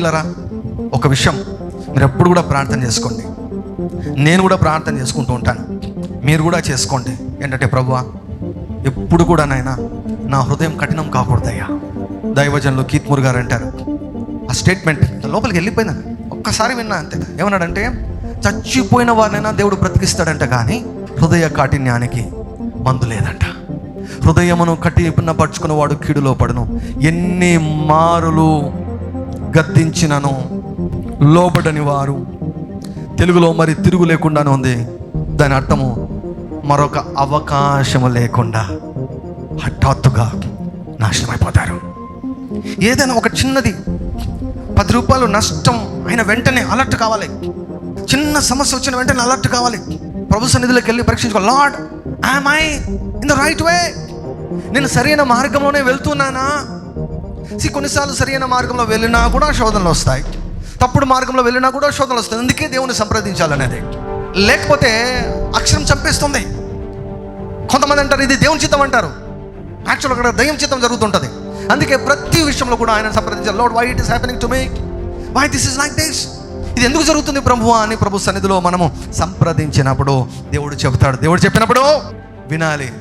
ప్రియులరా ఒక విషయం మీరు ఎప్పుడు కూడా ప్రార్థన చేసుకోండి. నేను కూడా ప్రార్థన చేసుకుంటూ ఉంటాను. మీరు కూడా చేసుకోండి. ఏంటంటే ప్రభువా ఎప్పుడు కూడా నాయన నా హృదయం కఠినం కాకూడదయ్యా. దైవజనులు కీత్మూర్ గారు అంటారు. ఆ స్టేట్మెంట్ లోపలికి వెళ్ళిపోయింది ఒక్కసారి విన్నా అంతే. ఏమన్నాడంటే చచ్చిపోయిన వారినైనా దేవుడు బ్రతికిస్తాడంట కానీ హృదయ కాఠిన్యానికి మందు లేదంట. హృదయమును కఠిన వాడు కీడులో పడను. ఎన్ని మారులు గద్దించినను లోబడని వారు. తెలుగులో మరి తిరుగు లేకుండానే ఉంది. దాని అర్థము మరొక అవకాశము లేకుండా హఠాత్తుగా నాశనమైపోతారు. ఏదైనా ఒక చిన్నది పది రూపాయలు నష్టం అయిన వెంటనే అలర్ట్ కావాలి. చిన్న సమస్య వచ్చిన వెంటనే అలర్ట్ కావాలి. ప్రభు సన్నిధిలోకి వెళ్ళి పరీక్షించుకో lord I in the right way నేను సరైన మార్గంలోనే వెళ్తున్నానా? సి కొన్నిసార్లు సరైన మార్గంలో వెళ్ళినా కూడా శోధనలు వస్తాయి. తప్పుడు మార్గంలో వెళ్ళినా కూడా శోధనలు వస్తాయి. అందుకే దేవుని సంప్రదించాలనేది. లేకపోతే అక్షరం చంపేస్తుంది. కొంతమంది అంటారు ఇది దేవుని చిత్తం అంటారు. యాక్చువల్ అక్కడ దయ్యం చిత్తం జరుగుతుంటుంది. అందుకే ప్రతి విషయంలో కూడా ఆయన సంప్రదించాలి. Lord why it is happening to me why this is like this ఇది ఎందుకు జరుగుతుంది ప్రభు అని ప్రభు సన్నిధిలో మనము సంప్రదించినప్పుడు దేవుడు చెబుతాడు. దేవుడు చెప్పినప్పుడు వినాలి.